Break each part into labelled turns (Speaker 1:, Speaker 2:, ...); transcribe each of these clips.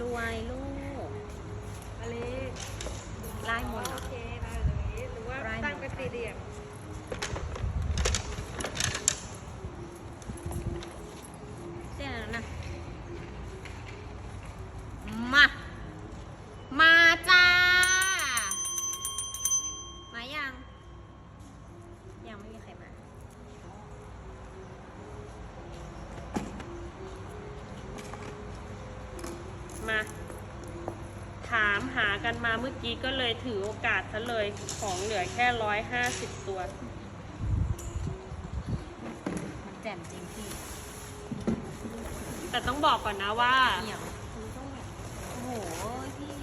Speaker 1: รวยลูก
Speaker 2: อะไร
Speaker 1: ไล่มนต์เหร
Speaker 2: โอ
Speaker 1: อ
Speaker 2: เคได้เลยหรือว่า
Speaker 1: ไล่มนต์
Speaker 2: ตั้งเป็นสี่เหลี่ยม
Speaker 3: กันมาเมื่อกี้ก็เลยถือโอกาสซะเลยของเหลือแค่ร้อยห้าสิบตัว
Speaker 1: มันแจ่มจริงพี่
Speaker 3: แต่ต้องบอกก่อนนะว่า
Speaker 1: เหนียวโอ้โหพี่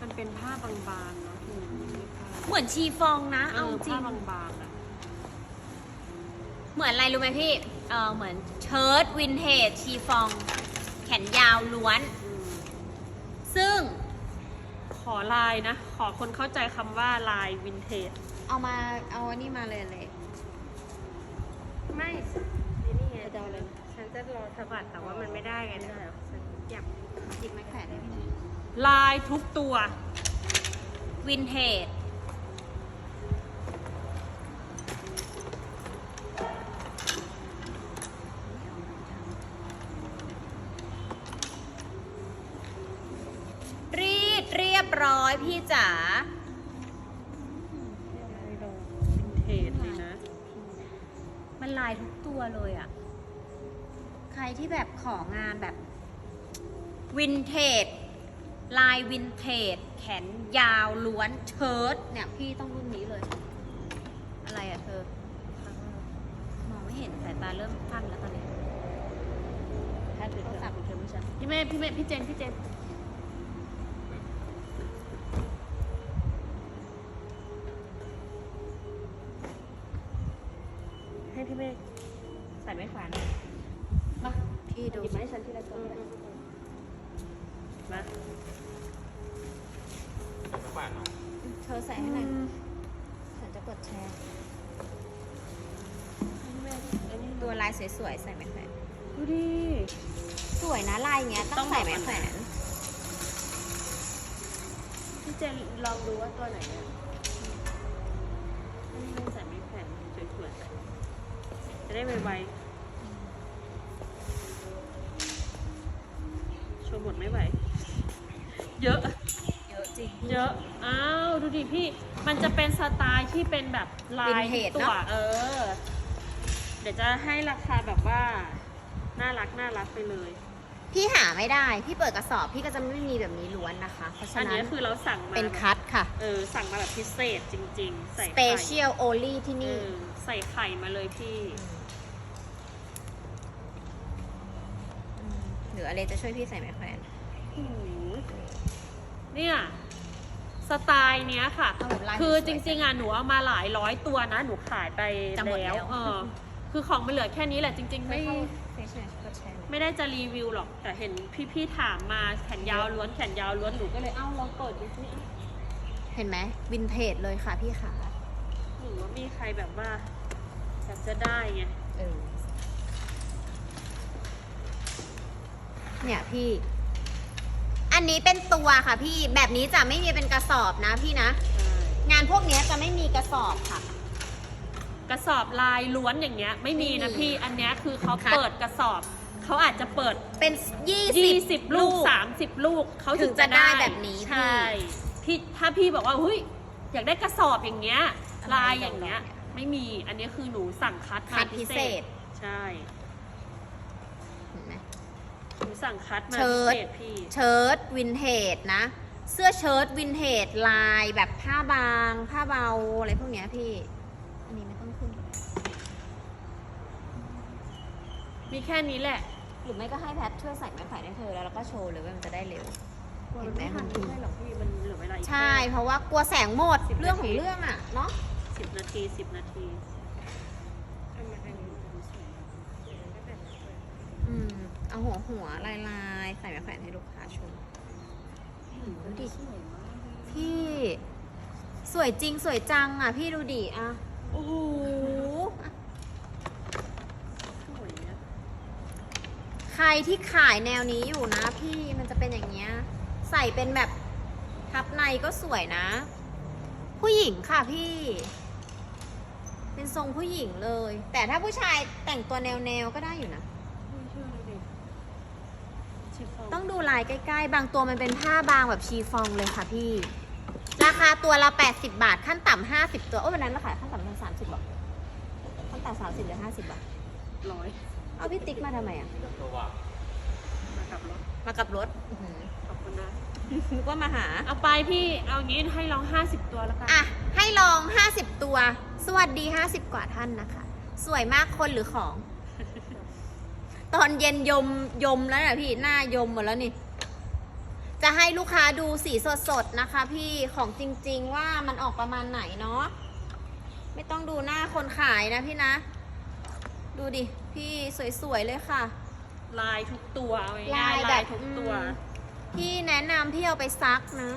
Speaker 3: มันเป็นผ้าบางๆเนาะอืมไม่ใช่ผ้า
Speaker 1: เหมือนชีฟองนะ
Speaker 3: เอ
Speaker 1: เอา
Speaker 3: อ
Speaker 1: จริ
Speaker 3: ผ้างบางๆอะ
Speaker 1: เหมือนอะไรรู้ไหมพี่ เออเหมือนเชิ้ตวินเทจชีฟอง แขนยาวล้วน
Speaker 3: อืม
Speaker 1: ซึ่ง
Speaker 3: ขอลายนะ ขอคนเข้าใจคำว่าลายวินเทจ
Speaker 1: เอามาเอาอันนี้มาเลยเลย
Speaker 2: ไม่นี่นี่ไง
Speaker 3: จะเอาอะไร
Speaker 2: ฉันจะรอสะบัดแต่ว่ามันไม่ได้ไงเนี่ยฉันอยาก
Speaker 1: จิกไม้แขวนได้ไหม
Speaker 3: ลายทุกตัว
Speaker 1: วินเทจ รียบร้อยพี่จ๋า
Speaker 3: วินเทจเลยนะ
Speaker 1: มันลายทุกตัวเลยอะ่ะ ใครที่แบบของานแบบ วินเทจ ลายวินเทจ แขนยาวล้วนเชิ้ตเนี่ย พี่ต้องรุ่นนี้เลย อะไรอะ่ะเธอ มองไม่เห็นสายตาเริ่มพันแล้วตอนนี้
Speaker 3: แพทย์หรือ
Speaker 1: โทร
Speaker 3: เธ
Speaker 1: ศัพท์
Speaker 3: อ
Speaker 1: ของเธอไม่ใช่
Speaker 3: พี่เมย์พี่เมย์พี่เจน พี่เจน มา
Speaker 1: เธอใส่ให้หน่อยฉันจะกดแชร์
Speaker 3: พี่เมย์อันนี้
Speaker 1: ตัวลายสวยๆใส่ไม้แขวน
Speaker 3: ดูดิ
Speaker 1: สวยนะลายเงี้ย
Speaker 3: ต้
Speaker 1: ต้
Speaker 3: อ
Speaker 1: องง
Speaker 3: บอ
Speaker 1: ใส่
Speaker 3: ก
Speaker 1: ไม้
Speaker 3: ก่อน
Speaker 1: แขวน
Speaker 3: พี่เจนลองดูว่าตัวไหนอะอันนี้ใส่ไม้แขวนสวยๆจะได้ไวๆ มันจะเป็นสไตล์ที่เป็นแบบลาย
Speaker 1: Vintage
Speaker 3: ตัว
Speaker 1: เนอะ
Speaker 3: เออ เดี๋ยวจะให้ราคาแบบว่า น่ารักน่ารักไปเลย
Speaker 1: พี่หาไม่ได้ พี่เปิดกระสอบพี่ก็จะไม่มีแบบนี้ล้วนนะคะ เพราะฉะ
Speaker 3: อัน
Speaker 1: นั้
Speaker 3: นี้
Speaker 1: น
Speaker 3: คือเราสั่งมา
Speaker 1: เป็น
Speaker 3: แบบ
Speaker 1: คัทค่ะ
Speaker 3: เออ สั่งมาแบบพิเศษจริง ๆ ใส่
Speaker 1: ส
Speaker 3: ไข่
Speaker 1: เปเชียลโอลี่ที่
Speaker 3: เอ
Speaker 1: นี่
Speaker 3: อใส่ไข่มาเลยพี่
Speaker 1: หรืออะไรจะช่วยพี่ใส่ไม้แขวน
Speaker 3: โอ้โหเนี่ย สไตล์เนี้ยค่ะ
Speaker 1: เอาแบบลาย
Speaker 3: คือ
Speaker 1: สวยๆ
Speaker 3: จริงๆอะหนูเอามาหลายร้อยตัวนะ หนูขายไป
Speaker 1: จะหมด
Speaker 3: แล้ว
Speaker 1: แล้ว
Speaker 3: เออคือของมันเหลือแค่นี้แหละจริง ๆ ไม่
Speaker 1: เฟซเนี่ยก็แชร์
Speaker 3: ไม่ได้จะรีวิวหรอก แต่เห็นพี่ๆถามมาแขนยาวล้วนแขนยาวล้วนหนูก็เลยเอ้าลองเปิดดูสิ
Speaker 1: เห็นไหมวินเทจเลยค่ะพี่ขา
Speaker 3: หนูว่ามีใครแบบว่าอยากจะได้ไง
Speaker 1: เออเนี่ยพี่ อันนี้เป็นตัวค่ะพี่แบบนี้จะไม่มีเป็นกระสอบนะพี่นะ งานพวกเนี้ยจะไม่มีกระสอบค่ะ
Speaker 3: กระสอบลายล้วนอย่างเงี้ย ไม่มีนะ
Speaker 1: ไม่มี
Speaker 3: พี่อันเนี้ยคือเขา
Speaker 1: คัด
Speaker 3: เปิดกระสอบ เขาอาจจะเปิด
Speaker 1: เป็นยี่สิบ
Speaker 3: 20 ลูก 30 ลูกเขา
Speaker 1: ถึ
Speaker 3: ถึ
Speaker 1: ง
Speaker 3: ง
Speaker 1: จะ
Speaker 3: จะ
Speaker 1: ได้
Speaker 3: ได้
Speaker 1: แบบนี้
Speaker 3: ใช่พี่ถ้าพี่บอกว่าเฮ้ยอยากได้กระสอบอย่างเงี้ย
Speaker 1: อะไร
Speaker 3: ลายอย่างเงี้ย
Speaker 1: ดอกๆ
Speaker 3: ไม่มีอันนี้คือหนูสั่งคัดมา
Speaker 1: คัดพิเศษ
Speaker 3: ใช่
Speaker 1: เห็นไหม
Speaker 3: หนู สั่งคัดมา
Speaker 1: เชิ้
Speaker 3: พิ
Speaker 1: ต
Speaker 3: เศษพี่
Speaker 1: เชิ้ตวินเทจนะ เสื้อเชิ้ตวินเทจลายแบบผ้าบาง ผ้าเบาอะไรพวกเนี้ยพี่ อันนี้ไม่ต้องขึ้นก็ได้
Speaker 3: มีแค่นี้แหละ
Speaker 1: หรือไม่ก็ให้แพทช่วยใส่ไม้แขวนให้เธอแล้วเราก็โชว์เลยว่ามันจะได้เร็วเห็นไหม
Speaker 3: มั
Speaker 1: มันน
Speaker 3: ไม่ใช่หรอกพี่มันเหลือเวลาอีก
Speaker 1: ใช่ เพราะว่ากลัวแสงหมด
Speaker 3: สิบ
Speaker 1: เรื่องของ
Speaker 3: นาที
Speaker 1: เรื่องอะเนาะ
Speaker 3: สิบนาทีสิบนาที
Speaker 2: เอามาอันนี้ก็แบบ
Speaker 1: อืม เอาหัวหัวลายลายใส่ม้แขวนให้ลูกค้าชมดูดิพี่ สวยจริงสวยจังอะ พี่ดูดิอะโอ้โห
Speaker 3: สวย
Speaker 1: ใครที่ขายแนวนี้อยู่นะพี่มันจะเป็นอย่างเงี้ย ใส่เป็นแบบทับในก็สวยนะ ผู้หญิงค่ะพี่ เป็นทรงผู้หญิงเลย แต่ถ้าผู้ชายแต่งตัวแนวแนวๆก็ได้อยู่นะ
Speaker 3: ไม่เชื่อเลยดิชิฟฟ่อน
Speaker 1: ต้องดูลายใกล้ๆ บางตัวมันเป็นผ้าบางแบบชีฟองเลยค่ะพี่ ราคาตัวละ 80 บาท ขั้นต่ำ50 ตัว โอ้ยวันนั้นราคาขั้นต่ำสามสิบบาทขั้นต่ำสามสิบหรือห้าสิบบาท
Speaker 3: ร้อย
Speaker 1: เอาพี่ติ๊กมาทำไมอะ
Speaker 3: มากับรถ
Speaker 1: มากับรถอื้อหือ
Speaker 3: ขอบคุณนะ
Speaker 1: นึกว่ามาหา
Speaker 3: เอาไปพี่เอางี้ให้ลองห้าสิบตัวแล้วกัน
Speaker 1: อะ ให้ลอง 50 ตัว สวัสดี 50 กว่าท่านนะคะ สวยมากคนหรือของ ตอนเย็นยมยมแล้วนะพี่หน้ายมหมดแล้วนี่ จะให้ลูกค้าดูสีสดๆนะคะ พี่ของจริง ๆ ว่ามันออกประมาณไหนเนาะไม่ต้องดูหน้าคนขายนะพี่นะ ดูดิ พี่สวยๆเลยค่ะ
Speaker 3: ลายทุกตัวเอาง่ายๆ
Speaker 1: ลายแบบ
Speaker 3: ลายทุกตัว
Speaker 1: อืมพี่แนะนำพี่เอาไปซักนะ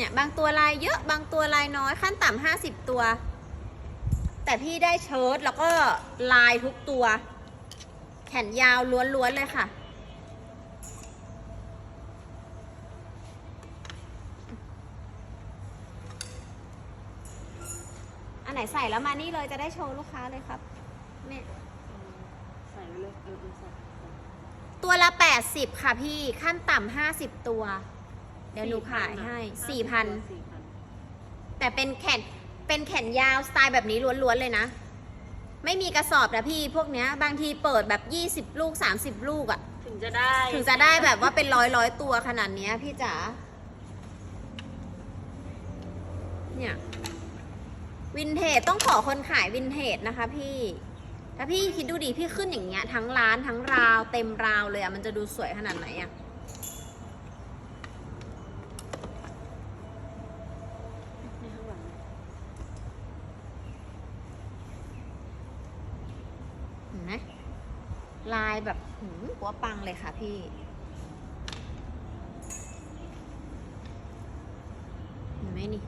Speaker 1: เนี่ยบางตัวลายเยอะบางตัวลายน้อยขั้นต่ำห้าสิบตัว แต่พี่ได้เชิ้ตแล้วก็ลายทุกตัว แขนยาวล้วนๆเลยค่ะ อันไหนใส่แล้วมานี่เลยจะได้โชว์ลูกค้าเลยครับเนี่ย
Speaker 3: ใส่ไปเลยเออเออใส่
Speaker 1: ตัวละ 80 ค่ะพี่ขั้นต่ำ50 ตัว เดี๋ยวหนูขายให้4,000
Speaker 3: สี่พัน
Speaker 1: แต่เป็นแขนเป็นแขนยาวสไตล์แบบนี้ล้วนๆเลยนะ ไม่มีกระสอบนะพี่พวกเนี้ย บางทีเปิดแบบ20ลูก30ลูกอะ่ะ
Speaker 3: ถึงจะได้
Speaker 1: ถึงจะได้แบบว่าเป็นร้อยร้อยๆตัวขนาดเนี้ยพี่จ๋าเนี่ยวินเทจต้องขอคนขายวินเทจนะคะพี่ ถ้าพี่คิดดูดิพี่ขึ้นอย่างเงี้ยทั้งร้านทั้งราวเต็มราวเลยอะ่ะมันจะดูสวยขนาดไหนอะ่ะ
Speaker 3: นี่ข้างหลัง
Speaker 1: เห็นไหมลาย แบบหืมหัวปังเลยค่ะพี่ เห็นไหมนี่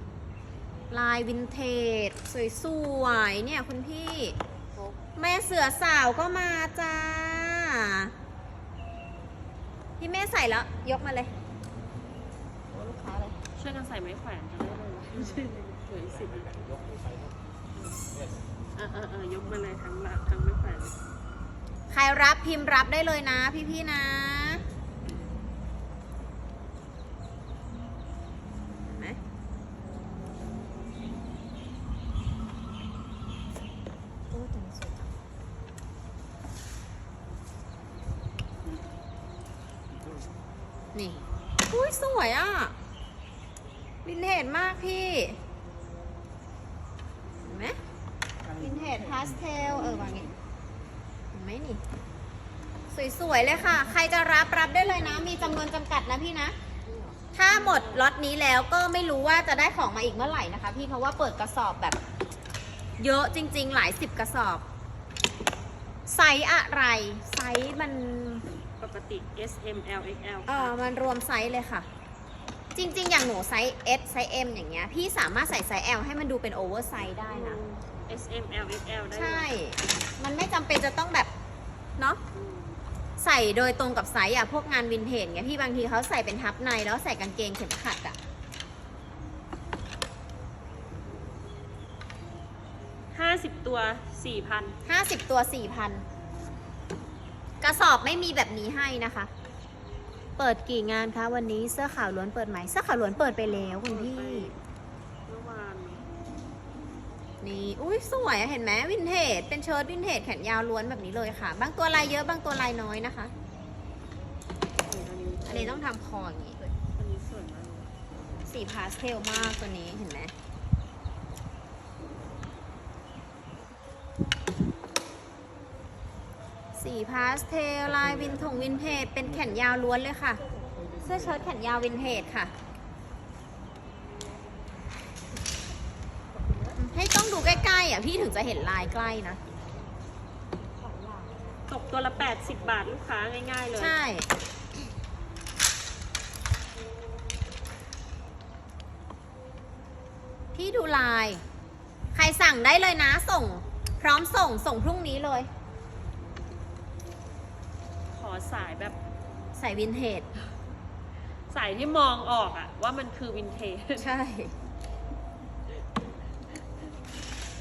Speaker 1: ลายวินเทจ สวยๆ เนี่ยคุณพี่ แม่เสือสาวก็มาจ้า พี่แม่ใส่แล้ว ยกมาเลยโอ้ลูกค้าเลย
Speaker 3: ช่วยกันใส่ไม้แขวนจะได้เลยนะไม่ใช่สวยสิอ่าอ่าอ่ายกมาเลยทั้งละทั้งไม้แขวน
Speaker 1: ใครรับพิมพ์รับได้เลยนะพี่ๆนะ เห็นไหมโอ้แต่มันสวยจังนี่ อุ้ยสวยอะ วินเทจมากพี่ เห็นไหมวินเทจพาสเทล เออวางงี้ เห็นไหมนี่ สวย ๆ เลยค่ะ ใครจะรับรับได้เลยนะ มีจำนวนจำกัดนะพี่นะ ถ้าหมดล็อ ตนี้แล้วก็ไม่รู้ว่าจะได้ของมาอีกเมื่อไหร่นะคะ พี่เพราะว่าเปิดกระสอบแบบ เยอะจริง ๆ หลายสิบกระสอบไซส์อะไรไซส์มัน
Speaker 3: ปกติ S M L X L
Speaker 1: เออมันรวมไซส์เลยค่ะ จริง ๆ อย่างหนูไซส์ S ไซส์ M อย่างเงี้ยพี่สามารถใส่ไซส์ L ให้มันดูเป็นโอเวอร์ไซส์ได้นะ
Speaker 3: S M L X L ได้
Speaker 1: ใช่ มันไม่จำเป็นจะต้องแบบ เนาะ ใส่โดยตรงกับไซส์อะพวกงานวินเทจเงี้ยพี่บางทีเขาใส่เป็นทับในแล้วใส่กางเกงเข็มขัดอะ
Speaker 3: ห้าสิบตัวสี่พัน
Speaker 1: ห้าสิบตัวสี่พันกระสอบไม่มีแบบนี้ให้นะคะ เปิดกี่งานคะวันนี้เสื้อขาวล้วนเปิดไหมเสื้อขาวล้วนเปิดไปแล้วคุณพี่
Speaker 3: เมื่อวาน
Speaker 1: นี่อุ้ยสวยเห็นไหมวินเทจเป็นเชิ้ตวินเทจแขนยาวล้วนแบบนี้เลยค่ะ บางตัวลายเยอะบางตัวลายน้อยนะคะ
Speaker 3: อันนี้
Speaker 1: ต้องทำคออย่างนี้
Speaker 3: อันนี้สวยมาก
Speaker 1: สีพาสเทลมากตัวนี้เห็นไหมสีพาสเทลลายวินถงวินเทจเป็นแขนยาวล้วนเลยค่ะ เสื้อเชิ้ตแขนยาววินเทจค่ะ ให้ต้องดูใกล้ๆ อะพี่ถึงจะเห็นลายใกล้นะ
Speaker 3: ตกตัวละแปดสิบบาทลูกค้าง่ายๆเลย
Speaker 1: ใช่ พี่ดูลาย ใครสั่งได้เลยนะส่ง พร้อมส่งส่งพรุ่งนี้เลย
Speaker 3: ขอสายแบบ
Speaker 1: ใส่วินเทจ
Speaker 3: สายที่มองออกอะว่ามันคือวินเทจ
Speaker 1: ใช่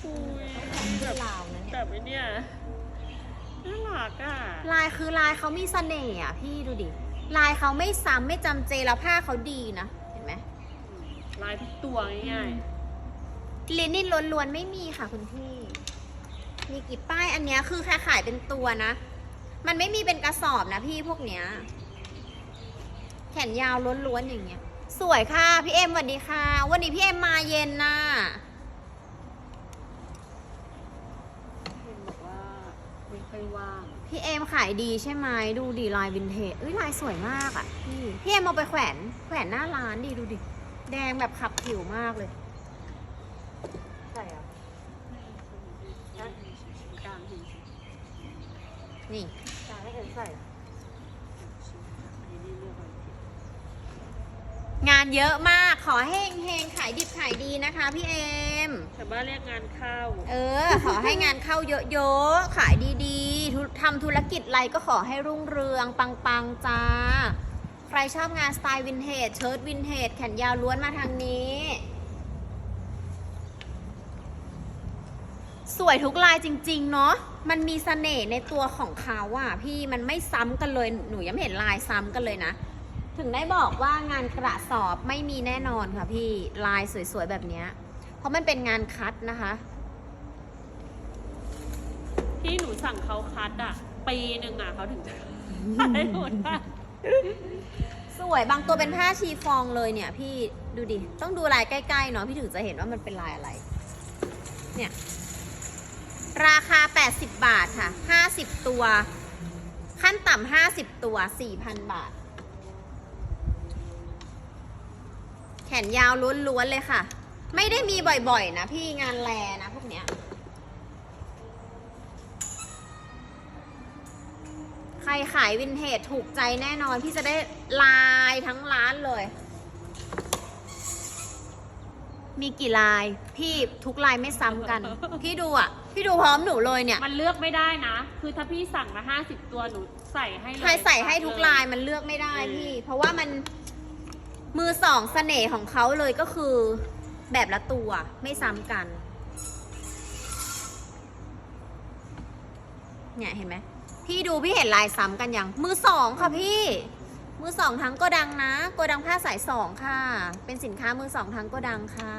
Speaker 3: อุ้ย
Speaker 1: แบ
Speaker 3: แบบบ
Speaker 1: ลาวนะเนี่ย
Speaker 3: แบบไอ้เนี่ยน่ารักอะ
Speaker 1: ลายคือลายเขามีเสน่ห์อะพี่ดูดิ ลายเขาไม่ซ้ำไม่จำเจแล้วผ้าเขาดีนะ เห็นไหม
Speaker 3: ลายทุกตัวง่าย
Speaker 1: ลินินล้วนๆไม่มีค่ะคุณพี่ มีกี่ป้ายอันเนี้ยคือแค่ขายเป็นตัวนะ มันไม่มีเป็นกระสอบนะพี่พวกเนี้ย แขนยาวล้วนๆอย่างเงี้ย สวยค่ะพี่เอ็มสวัสดีค่ะ วันนี้พี่เอ็มมาเย็นน่ะ
Speaker 3: ๆเห็นบอกว่าไม่ค่อย ว่าง
Speaker 1: พี่เอ็มขายดีใช่ไหมดูดิลายวินเทจเอ้ยลายสวยมากอะ่ะพี่พี่เอ็มเอาไปแขวนแขวนหน้าร้านดิดูดิ แดงแบบขับผิวมากเลย
Speaker 2: ใส่อะ
Speaker 3: กลางเห็นสิ
Speaker 1: นี่
Speaker 2: ใส่ไม่เห็นใส่
Speaker 3: อันนี้เลือกไว้ผิด
Speaker 1: งานเยอะมากขอให้เฮงๆขายดิบขายดีนะคะพี่เอ็ม
Speaker 3: แต่บ้านเรียกงานเข้า
Speaker 1: เออ ขอให้งานเข้าเยอะๆ ขายดีๆธุทำธุรกิจอะไรก็ขอให้รุ่งเรืองปังๆจ้า ใครชอบงานสไตล์วินเทจเชิ้ตวินเทจแขนยาวล้วนมาทางนี้ สวยทุกลายจริง ๆ เนาะมันมีเสน่ห์ในตัวของเขาอะพี่มันไม่ซ้ำกันเลยหนูยังไม่เห็นลายซ้ำกันเลยนะ ถึงได้บอกว่างานกระสอบไม่มีแน่นอนค่ะพี่ลายสวยๆแบบเนี้ยเพราะมันเป็นงานคัดนะคะ
Speaker 3: ที่หนูสั่งเขาคัดอะปีหนึ่งอะเขาถึงจะได้หมดได้
Speaker 1: สวยบางตัวเป็นผ้าชีฟองเลยเนี่ย พี่ดูดิ ต้องดูลายใกล้ๆเนาะพี่ถึงจะเห็นว่ามันเป็นลายอะไร เนี่ย ราคา 80 บาทค่ะ 50 ตัว ขั้นต่ำ50 ตัว 4,000 บาท ขนยาวล้วนๆเลยค่ะ ไม่ได้มีบ่อยๆนะพี่งานแลนะพวกเนี้ย ใครขายวินเทจถูกใจแน่นอน พี่จะได้ลายทั้งร้านเลย มีกี่ลาย พี่ทุกลายไม่ซ้ำกัน พี่ดูอะ พี่ดูพร้อมหนูเลยเนี่ย
Speaker 3: มันเลือกไม่ได้นะ คือถ้าพี่สั่งมาห้าสิบตัวหนูใส่ให้เลย
Speaker 1: ใครใส่ให้ทุกลายมันเลือกไม่ได้พี่ เพราะว่ามัน มือสองเสน่ห์ของเขาเลยก็คือแบบละตัวไม่ซ้ำกัน เนี่ยเห็นไหมพี่ดูพี่เห็นลายซ้ำกันยัง มือสองค่ะพี่ มือสองทั้งโก็ดังนะโกดังผ้าสายสองค่ะ เป็นสินค้ามือสองทั้งโก็ดังค่ะ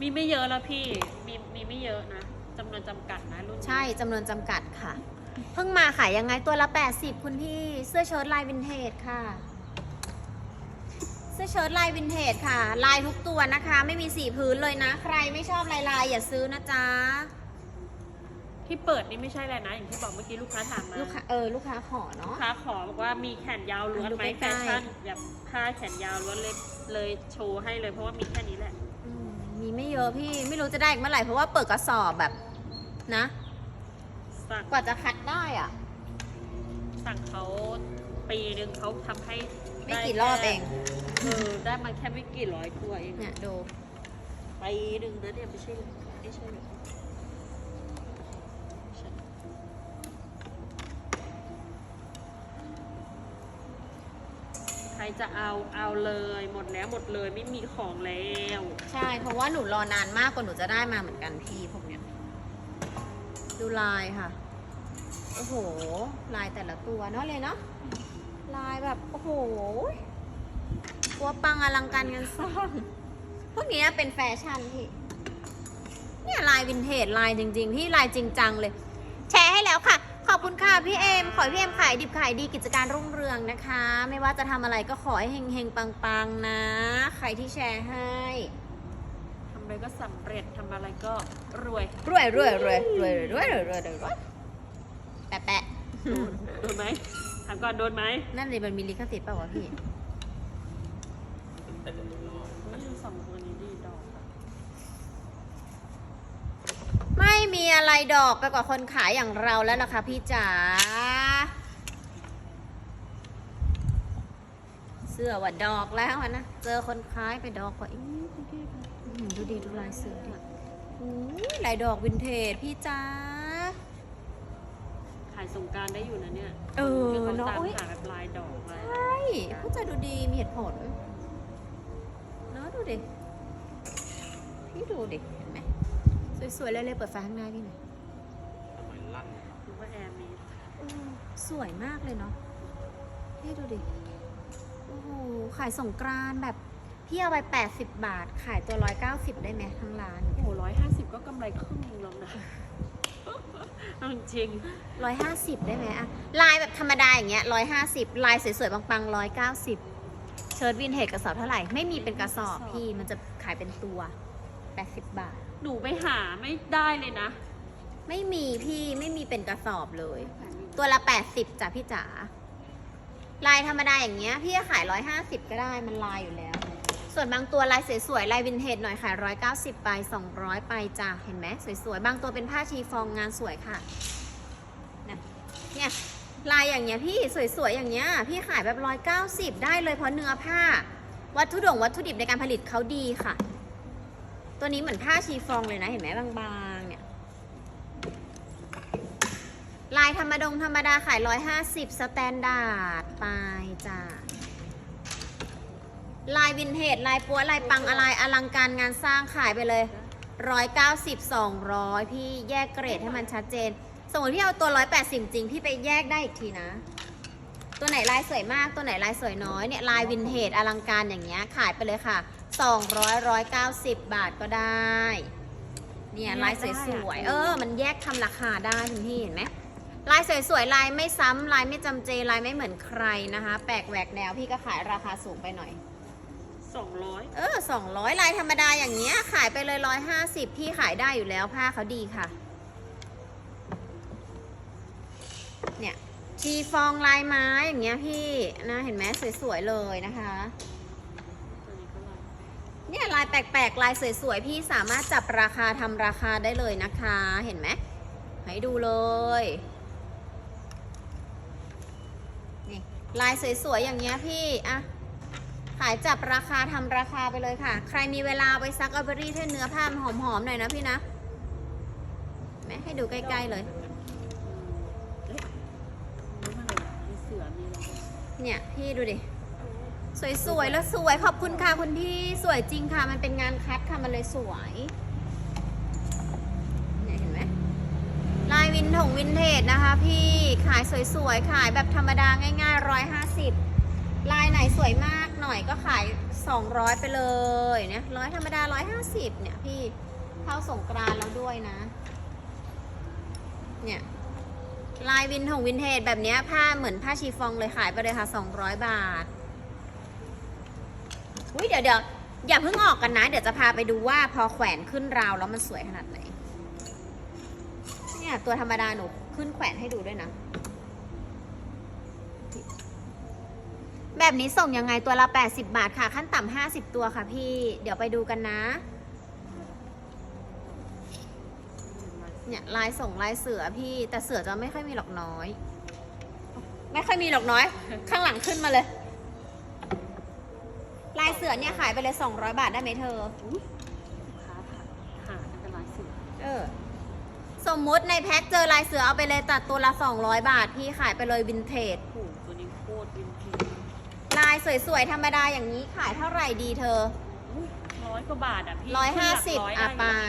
Speaker 3: มีไม่เยอะแล้วพี่ มีมีไม่เยอะนะจำนวนจำกัดนะรุ่นนี้
Speaker 1: ใช่จำนวนจำกัดค่ะ เพิ่งมาขายยังไงตัวละ 80 คุณพี่เสื้อเชิ้ตลายวินเทจค่ะ เสื้อเชิ้ตลายวินเทจค่ะ ลายทุกตัวนะคะ ไม่มีสีพื้นเลยนะ ใครไม่ชอบลายลายๆอย่าซื้อนะจ๊ะ
Speaker 3: ที่เปิดนี่ไม่ใช่อะไรนะ อย่างที่บอกเมื่อกี้ลูกค้าถามมา
Speaker 1: ลูกค้าเออลูกค้าขอ
Speaker 3: ลู
Speaker 1: เนาะ
Speaker 3: กค้าขอบอกว่ามีแขนยาวล้วนไหม
Speaker 1: ดู
Speaker 3: แฟ
Speaker 1: ใกล้ๆ
Speaker 3: ชั่นแบบผ้าแขนยาวล้วนเลยเลยโชว์ให้เลยเพราะว่ามีแค่นี้แหละ
Speaker 1: อืมมีไม่เยอะพี่ไม่รู้จะได้อีกเมื่อไหร่เพราะว่าเปิดกระสอบแบบนะ
Speaker 3: สั่ง
Speaker 1: กว่าจะคัดได้อะ
Speaker 3: สั่งเขาปีหนึ่งเขาทำให้
Speaker 1: ไม่
Speaker 3: ด้
Speaker 1: กี่รอบเอง
Speaker 3: เออได้มาแค่ไม่กี่ร้อยตัวเอง
Speaker 1: เนี่ยดู
Speaker 3: ปีหนึ่งนะเนี่ยไม่ใช่ไม่ใช่แบบใช่ใครจะเอาเอาเลยหมดแล้วหมดเลยไม่มีของแล้ว
Speaker 1: ใช่ เพราะว่าหนูรอนานมากกว่าหนูจะได้มาเหมือนกันพี่พวกเนี้ย ดูลายค่ะ โอ้โห ลายแต่ละตัวเนาะเลยเนาะ ลายแบบ โอ้โหตัวปังอลังการงานสร้างพวกเนี้ยเป็นแฟชั่นพี่ เนี่ยลายวินเทจลายจริง ๆ พี่ลายจริงจังเลย แชร์ให้แล้วค่ะ ขอบคุณค่ะพี่เอม ขอให้พี่เอมขายดิบขายดีกิจการรุ่งเรืองนะคะ ไม่ว่าจะทำอะไรก็ขอให้เฮงๆปังๆนะ ใครที่แชร์ให้
Speaker 3: ทำอะไรก็สำเร็จทำอะไรก็รวย
Speaker 1: รวยรวยรวยรวยรวยรวยรวยรวยรวย แปะแปะ
Speaker 3: โดนไหมถามก่อนโดนไหม
Speaker 1: นั่นเลยมันมีลิขสิทธิ์เปล่าวะพี่
Speaker 3: เฮ้ยสองตัวนี้ดีดอกอะ
Speaker 1: ไม่มีอะไรดอกไปกว่าคนขายอย่างเราแล้วล่ะค่ะพี่จ๋าสสื้อว่าดอกแล้วอะนะ เจอคนคล้ายไปดอกกว่าอีกอืมดูดิดูลายเสื้อดิอู้ยลายดอกวินเทจพี่จ้า
Speaker 3: ขายสงกรารได้อยู่นะเนี่ย
Speaker 1: เออ
Speaker 3: ที่เขา
Speaker 1: เนอะ
Speaker 3: ตาม
Speaker 1: อุ๊ย
Speaker 3: หาแบบลายดอกลาย
Speaker 1: ใช่ผู้ใจดูดีมีเหตุผลเนอะดูดิพี่ดูดิเห็นไหมสวยๆเลยเลยเปิดไฟข้างหน้าพี่หน่อย
Speaker 4: ทำไมลั่น
Speaker 3: หรือว่าแอร์มี
Speaker 1: อืมสวยมากเลยเนาะพี่ดูดิโอ้โหขายสงกรานต์แบบพี่เอาไป 80 บาท ขายตัว 190 ได้ไหมทั้งร้าน
Speaker 3: โอ้ร้อยห้าสิบก็กำไรครึ่งหนึงแล้วนะ เอาจริง
Speaker 1: ร้อยห้าสิบได้ไหมอะลายแบบธรรมดาอย่างเงี้ยร้อยห้าสิบลายสวยๆปังๆร้อยเก้าสิบเชิ้ตวินเทจกระสอบเท่าไหร่ ไม่มีเป็นกระสอบพี่มันจะขายเป็นตัวแปดสิบบาท
Speaker 3: หนูไปหาไม่ได้เลยนะ
Speaker 1: ไม่มีพี่ไม่มีเป็นกระสอบเลย ตัวละแปดสิบจ้ะพี่จ๋าลายธรรมดาอย่างเงี้ยพี่จะขายร้อยห้าสิบก็ได้มันลายอยู่แล้ว ส่วนบางตัวลายสวยๆลายวินเทจหน่อยขายร้อยเก้าสิบไปสองร้อยไปจ้ะเห็นไหมสวยๆ บางตัวเป็นผ้าชีฟองงานสวยค่ะเนี่ยลายอย่างเงี้ยพี่สวยๆ อย่างเงี้ยพี่ขายแบบร้อยเก้าสิบได้เลยเพราะเนื้อผ้า วัตถุดงวัตถุดิบในการผลิตเขาดีค่ะ ตัวนี้เหมือนผ้าชีฟองเลยนะเห็นไหมบางๆ เนี่ยลายธรรมดงธรรมดาขาย 150 สแตนดาร์ดไปจ้า ลายวินเทจลายปัวลายปังอะไรอลังการงานสร้างขายไปเลย190 200พี่แยกเกรดให้มันชัดเจน สมมติพี่เอาตัว180จริง พี่ไปแยกได้อีกทีนะ ตัวไหนลายสวยมากตัวไหนลายสวยน้อยเนี่ยลายวินเทจอลังการอย่างเงี้ยขายไปเลยค่ะ200 190บาทก็ได้ เนี่ยลายสวยๆเออ มันแยกทำราคาได้คุณพี่เห็นไหมลายสวยๆลายไม่ซ้ำลายไม่จำเจลายไม่เหมือนใครนะคะ แปลกแหวกแนวพี่ก็ขายราคาสูงไปหน่อย
Speaker 3: สองร้อย
Speaker 1: เออสองร้อยลายธรรมดาอย่างเงี้ย ขายไปเลยร้อยห้าสิบพี่ขายได้อยู่แล้วผ้าเขาดีค่ะ เนี่ยชีฟองลายไม้อย่างเงี้ยพี่นะเห็นไหมสวยๆเลยนะคะเนี่ยลายแปลกๆ ลายสวยๆ พี่สามารถจับราคาทำราคาได้เลยนะคะ เห็นไหมให้ดูเลยนี่ลายสวยๆ อย่างเงี้ยพี่อะ ขายจับราคาทำราคาไปเลยค่ะ ใครมีเวลาไปซักเอาเบอรี่ให้เนื้อผ้ามันหอมๆหน่อยนะพี่นะเห็นไหมให้ดูใกล้ๆเลย
Speaker 3: เนี่
Speaker 1: ย พี่ดูดิ สวยๆ แล้วสวยขอบคุณค่ะคุณพี่สวยจริงค่ะ มันเป็นงานคัดค่ะ มันเลยสวยเนี่ยเห็นไหมลายวินถงวินเทจนะคะ พี่ขายสวยๆ ขายแบบธรรมดาง่ายๆร้อยห้าสิบลายไหนสวยมาก น่อยก็ขายสองร้อยไปเลยเนี่ยร้อยธรรมดาร้อยห้าสิบเนี่ยพี่เข้าสงกรานแล้วด้วยนะ เนี่ยลายวินถงวินเทจแบบเนี้ยผ้าเหมือนผ้าชีฟองเลยขายไปเลยค่ะ 200 บาทอุ้ยเดี๋ยวเดี๋ยวอย่าเพิ่งออกกันนะ เดี๋ยวจะพาไปดูว่าพอแขวนขึ้นราวแล้วมันสวยขนาดไหน เนี่ยตัวธรรมดาหนูขึ้นแขวนให้ดูด้วยนะ แบบนี้ส่งยังไงตัวละ 80 บาทค่ะ ขั้นต่ำ50 ตัวค่ะพี่ เดี๋ยวไปดูกันนะ เนี่ยลายส่งลายเสือพี่ แต่เสือจะไม่ค่อยมีหรอกน้อย ไม่ค่อยมีหรอกน้อย ข้างหลังขึ้นมาเลย ลายเสือเนี่ยขายไปเลย 200 บาทได้ไหมเธอ
Speaker 3: ลูกค้าหาหาแต่ลายเสือ
Speaker 1: เออ สมมุติในแพ็คเจอลายเสือเอาไปเลยตัดตัวละ 200 บาทพี่ขายไปเลยวินเทจ
Speaker 3: โอ้โหตัวนี้โคตรวินเทจ
Speaker 1: ลายสวยๆ ธรรมดาอย่างนี้ขายเท่าไหร่ดีเธอ
Speaker 3: ร้อยกว่าบาทอะพี่
Speaker 1: ร้อยห้าสิบ
Speaker 3: ขึ้นหลัก
Speaker 1: อะ
Speaker 3: ร้
Speaker 1: ไป
Speaker 3: ได้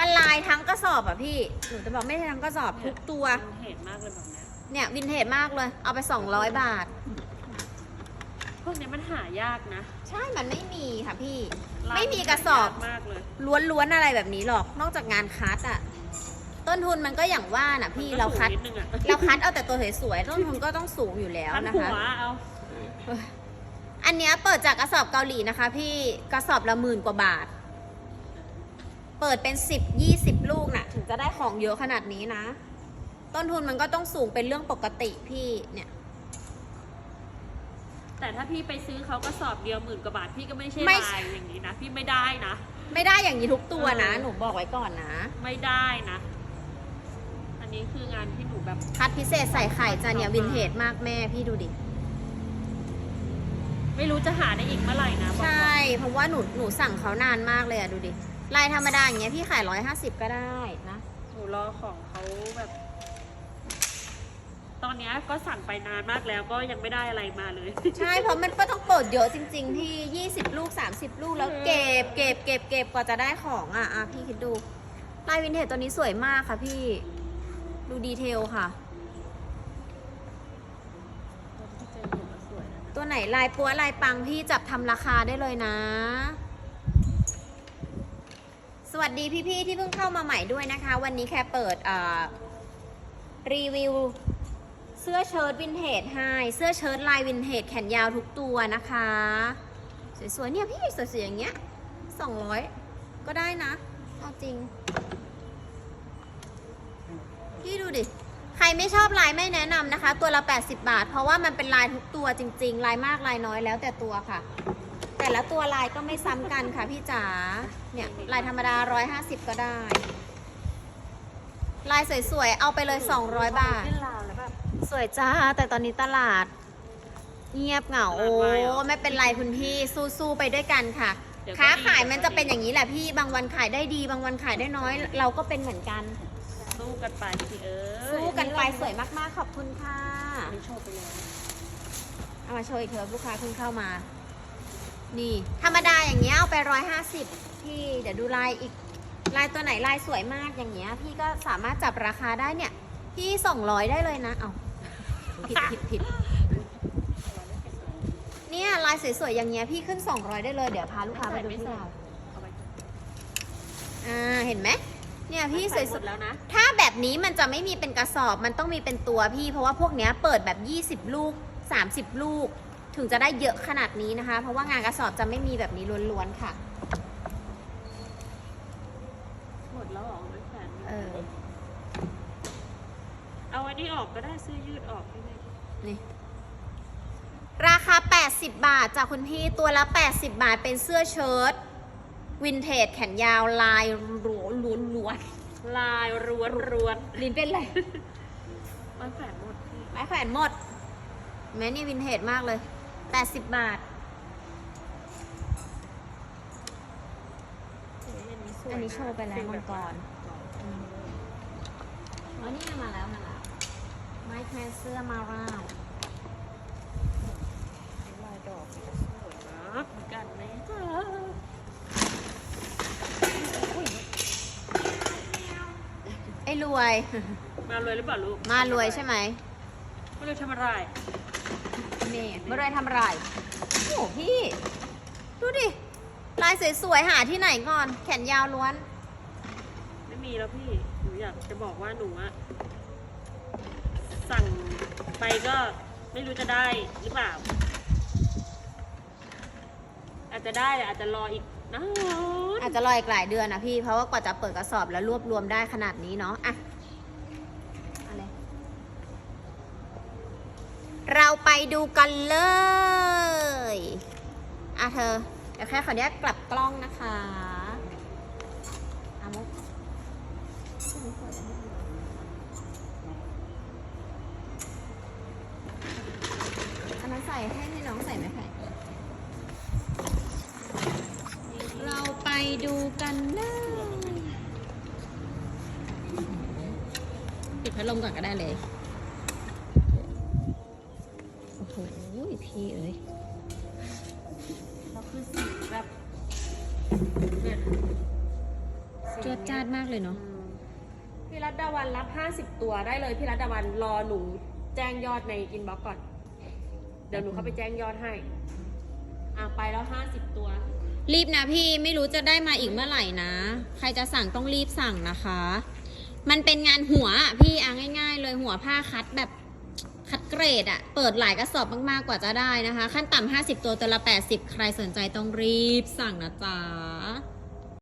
Speaker 1: มันลายทั้งกระสอบอะพี่ หนูจะบอกไม่ใช่ทั้งกระสอบทุกตัว
Speaker 3: วินเทจมากเลยแบบเนี้ย
Speaker 1: เนี่ยวินเทจมากเลย เอาไป 200 บาท
Speaker 3: พวกนี้มันหายากนะ
Speaker 1: ใช่ มันไม่มีค่ะพี่
Speaker 3: ลาย
Speaker 1: ไม่มีกระสอบ
Speaker 3: หายากมากเลย
Speaker 1: ล้วนๆอะไรแบบนี้หรอก นอกจากงานคัดอะต้นทุนมันก็อย่างว่าน่ะพี่
Speaker 3: มันก็
Speaker 1: เราคัด
Speaker 3: สูงนิดนึงอะ
Speaker 1: เราคัดเอาแต่ตัวสวยๆ ต้นทุนก็ต้องสูงอยู่แล้ว
Speaker 3: พัน
Speaker 1: นะ
Speaker 3: หั
Speaker 1: คะ
Speaker 3: วเอา
Speaker 1: อันเนี้ยเปิดจากกระสอบเกาหลีนะคะ พี่กระสอบละหมื่นกว่าบาท เปิดเป็นสิบยี่สิบลูกน่ะ ถึงจะได้ของเยอะขนาดนี้นะ ต้นทุนมันก็ต้องสูงเป็นเรื่องปกติพี่เนี่ย
Speaker 3: แต่ถ้าพี่ไปซื้อเขากระสอบเดียวหมื่นกว่าบาทพี่ก็ไม่ใช่
Speaker 1: ไม่
Speaker 3: ลายอย่างนี้นะพี่ไม่ได้นะ
Speaker 1: ไม่ได้อย่างนี้ทุกตัวนะ
Speaker 3: เออ
Speaker 1: หนูบอกไว้ก่อนนะ
Speaker 3: ไม่ได้นะ อันนี้คืองานที่หนูแบบ
Speaker 1: คัดพิเศษใส่ไข่จ้ะเนี่ยวินเทจมากแม่พี่ดูดิ
Speaker 3: ไม่รู้จะหาได้อีกเมื่อไหร่นะบอก
Speaker 1: ใช่
Speaker 3: ก่อน
Speaker 1: เพราะว่าหนูหนูสั่งเขานานมากเลยอะดูดิลายธรรมดาอย่างเงี้ยพี่ขายร้อยห้าสิบก็ได้นะ
Speaker 3: หนูรอของเขาแบบ ตอนเนี้ยก็สั่งไปนานมากแล้วก็ยังไม่ได้อะไรมาเลย
Speaker 1: ใช่เพราะมันก็ต้องเปิดเยอะจริง ๆ พี่20ลูก30ลูกแล้วเก็บเก็บเก็บเก็บกว่าจะได้ของอะอะพี่คิดดูลายวินเทจตัวนี้สวยมากค่ะพี่ ดูดีเทลค่ะ ตัวไหนลายปัวลายปังพี่จับทำราคาได้เลยนะ สวัสดีพี่ๆที่เพิ่งเข้ามาใหม่ด้วยนะคะ วันนี้แค่เปิดรีวิวเสื้อเชิ้ตวินเทจให้เสื้อเชิ้ตลายวินเทจแขนยาวทุกตัวนะคะ สวยๆเนี่ยพี่สวยๆอย่างเงี้ย200ก็ได้นะเอาจริง พี่ดูดิ ไม่ชอบลายไม่แนะนำนะคะ ตัวละ 80 บาท เพราะว่ามันเป็นลายทุกตัวจริง ๆ ลายมากลายน้อยแล้วแต่ตัวค่ะ แต่ละตัวลายก็ไม่ซ้ำกันค่ะพี่จ๋าเนี่ยลายธรรมดา 150 ก็ได้ ลายสวยๆ เอาไปเลย 200 บาท
Speaker 3: ขึ้นราวแล้วแบบ
Speaker 1: สวยจ้า แต่ตอนนี้ตลาด เงียบเหงา
Speaker 3: ต
Speaker 1: โอ้
Speaker 3: ลาดวายเหรอ
Speaker 1: ไม่เป็นไรคุณพี่สู้ๆไปด้วยกันค่ะ
Speaker 3: เดี๋ยวก็
Speaker 1: ค้า
Speaker 3: ดี
Speaker 1: ขาย
Speaker 3: เดี๋ยวก็
Speaker 1: มันจะเป็น
Speaker 3: ดี
Speaker 1: อย่างนี้แหละพี่บางวันขายได้ดี บางวันขายได้น้อย เราก็เป็นเหมือนกัน
Speaker 3: สู้ กันไปสิเออ
Speaker 1: สู้กันไปสวยมากๆ ขอบคุณค่ะ
Speaker 3: อันนี้โชว์ไปเลย
Speaker 1: เอามาโชว์อีกเถอะลูกค้าเพิ่งเข้ามา นี่ ธรรมดาอย่างเงี้ยเอาไปร้อยห้าสิบพี่เดี๋ยวดูลายอีกลายตัวไหนลายสวยมากอย่างเงี้ย พี่ก็สามารถจับราคาได้เนี่ย พี่ส่งร้อยได้เลยนะ เอาผิดผิดผิดเนี่ยลายสวยๆอย่างเงี้ยพี่ขึ้น 200 ได้เลยเดี๋ยวพาลูกค้าไปดูที่เรา
Speaker 3: เอาไป
Speaker 1: อ่าเห็นไหม เนี่ยพี่สวย
Speaker 3: หมดแล้วนะ
Speaker 1: ๆถ้าแบบนี้มันจะไม่มีเป็นกระสอบมันต้องมีเป็นตัวพี่ เพราะว่าพวกเนี้ยเปิดแบบ 20 ลูก 30 ลูก ถึงจะได้เยอะขนาดนี้นะคะ เพราะว่างานกระสอบจะไม่มีแบบนี้ล้วนๆค่ะ
Speaker 3: หมดแล้วเหรอไม่แขวน
Speaker 1: เออ
Speaker 3: เอาอันนี้ออกก็ได้เสื้อยืดออกได้ไหม
Speaker 1: นี่ ราคา 80 บาทจากคุณพี่ตัวละ 80 บาทเป็นเสื้อเชิ้ตวินเทจแขนยาวลายล้วน ล้วนล้วน
Speaker 3: ลายร้วนรวน
Speaker 1: ลิ้นเป็นไร
Speaker 3: มันแขวนหมดพี่
Speaker 1: ไม้แขวนหมด แม้นี่วินเทจมากเลย80บาทอันนี้โชว์ไปแล้วมังกรอ๋อนี่มาแล้วมาแล้ว ไม้แขวนเสื้อมาร่าว
Speaker 3: ลายดอกมันจะสวยนะเหมือนกัน ไอ้
Speaker 1: รวย
Speaker 3: มาเลยหรือเปล่าลูก
Speaker 1: มารวยใช่ไหม
Speaker 3: ไม่รู้ทำอะไร
Speaker 1: นี่มารวยทำอะไรโอ้โหพี่ ดูดิ ลายสวยๆ หาที่ไหนก่อน แขนยาวล้วน
Speaker 3: ไม่มีแล้วพี่ หนูอยากจะบอกว่าหนูอะสั่งไปก็ไม่รู้จะได้หรือเปล่า อาจจะได้แต่อาจจะรออีก นาน
Speaker 1: อาจจะรออีกหลายเดือนนะพี่ เพราะว่ากว่าจะเปิดกระสอบแล้วรวบรวมได้ขนาดนี้เนาะอะเอาเลยเราไปดูกันเลยอะเธอ เดี๋ยวแค่ขออนุญาตกลับกล้องนะคะอามุกอันนั้นใส่ให้ให้น้องใส่ไหมคะ เราไป ดูกันเลยปิดพัดลมก่อนก็ได้เลย โอ้โห พี่เอ้ย
Speaker 3: แล้วคือสีแบบเนี่ย
Speaker 1: จวดจ้าดมากเลยเนาะ
Speaker 3: พี่รัตดาวันรับ 50 ตัวได้เลยพี่รัตดาวันรอหนูแจ้งยอดในอินบ็อกก่อน เดี๋ยวหนูเข้าไปแจ้งยอดให้ อะไปแล้ว 50 ตัว
Speaker 1: รีบนะพี่ไม่รู้จะได้มาอีกเมื่อไหร่นะ ใครจะสั่งต้องรีบสั่งนะคะ มันเป็นงานหัวพี่อะง่ายๆ เลยหัวผ้าคัดแบบคัดเกรดอะเปิดหลายกระสอบมากๆกว่าจะได้นะคะ ขั้นต่ำ50 ตัวตัวละ 80 ใครสนใจต้องรีบสั่งนะจ๊ะ